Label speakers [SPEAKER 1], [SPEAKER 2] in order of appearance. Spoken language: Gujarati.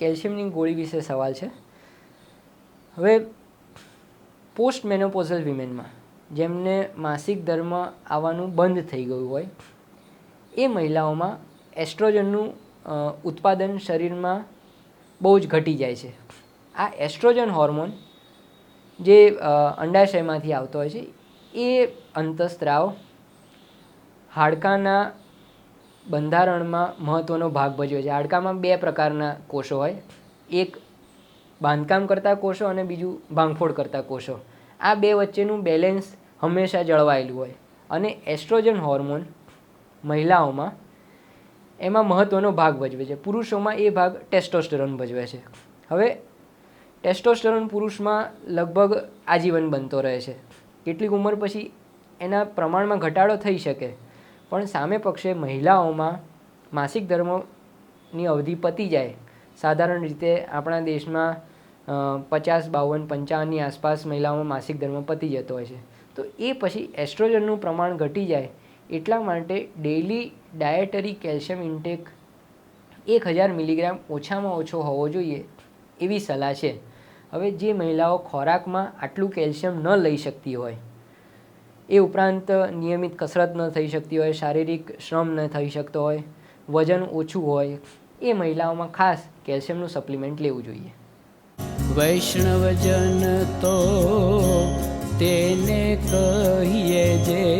[SPEAKER 1] કેલ્શિયમની ગોળી વિશે સવાલ છે. હવે પોસ્ટ મેનોપોઝલ વિમેનમાં, જેમને માસિક ધર્મ આવવાનું બંધ થઈ ગયું હોય, એ મહિલાઓમાં એસ્ટ્રોજનનું ઉત્પાદન શરીરમાં બહુ જ ઘટી જાય છે. આ એસ્ટ્રોજન હોર્મોન જે અંડાશયમાંથી આવતો હોય છે, એ અંતસ્ત્રાવ, હાડકાના બંધારણમાં મહત્ત્વનો ભાગ ભજવે છે. હાડકામાં બે પ્રકારના કોષો હોય. એક બાંધકામ કરતા કોષો અને બીજું ભાંગફોડ કરતા કોષો. આ બે વચ્ચેનું બેલેન્સ હંમેશા જળવાયેલું હોય. અને એસ્ટ્રોજન હોર્મોન મહિલાઓમાં એમાં મહત્ત્વનો ભાગ ભજવે છે. પુરુષોમાં એ ભાગ ટેસ્ટોસ્ટેરોન ભજવે છે. હવે ટેસ્ટોસ્ટેરોન પુરુષમાં લગભગ આજીવન બનતો રહે છે. કેટલીક ઉંમર પછી એના પ્રમાણમાં ઘટાડો થઈ શકે. પણ સામે પક્ષે મહિલાઓમાં માસિક ધર્મની અવધિ પતી જાય. સાધારણ રીતે આપણા દેશમાં પચાસ, બાવન, પંચાવનની આસપાસ મહિલાઓમાં માસિક ધર્મ પતી જતો હોય છે. તો એ પછી એસ્ટ્રોજનનું પ્રમાણ ઘટી જાય એટલા માટે ડેઇલી ડાયટરી કેલ્શિયમ ઇન્ટેક એક હજાર મિલીગ્રામ ઓછામાં ઓછો હોવો જોઈએ એવી સલાહ છે. હવે જે મહિલાઓ ખોરાકમાં આટલું કેલ્શિયમ ન લઈ શકતી હોય એ ઉપરાંત નિયમિત કસરત ન થઈ શકતી હોય, શારીરિક શ્રમ ન થઈ શકતો હોય, વજન ઓછું હોય, એ મહિલાઓમાં ખાસ કેલ્શિયમનું સપ્લિમેન્ટ લેવું જોઈએ.
[SPEAKER 2] વૈષ્ણવજન તો તેને કહીએ જે